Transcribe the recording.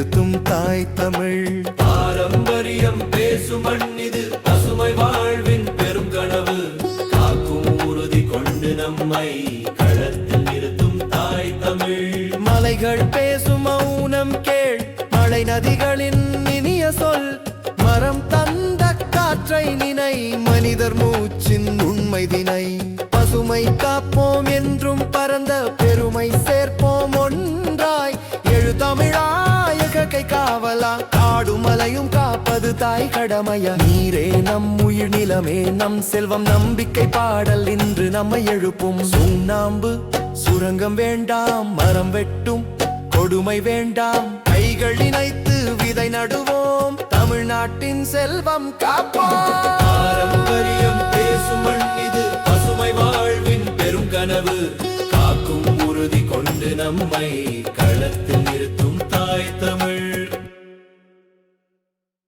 இருத்தும் தாய் தமிழ். பாரம்பரியம் பேசும் மண்ணிது பசுமை வாழ்வின் பெரும் கனவு காக்கும் உறுதி கொண்டு நம்மை களத்தில் நிறுத்தும் தாய் தமிழ். மலைகள் பேசும் மௌனம் கேள் மழை நதிகளின் இனிய சொல். மரம் தந்த காற்றை நினை மனிதர் மூச்சின் உண்மை தினை பசுமை காப்போம் என்றும் பரந்த காவலா? காடும் மலையும் காப்பது தாய் கடமைய? நீரே நம் உயிர் நிலமே நம் செல்வம் நம்பிக்கை பாடல் இன்று நம்மை எழுப்பும். சுண்ணாம்பு சுரங்கம் வேண்டாம் மரம் வெட்டும் கொடுமை வேண்டாம். கைகள் இணைத்து விதை நடுவோம் தமிழ்நாட்டின் செல்வம் காப்போம். பாரம்பரியம் பேசும் இது பசுமை வாழ்வின் பெரும் கனவு. காக்கும் உறுதி கொண்டு நம்மை களத்தில்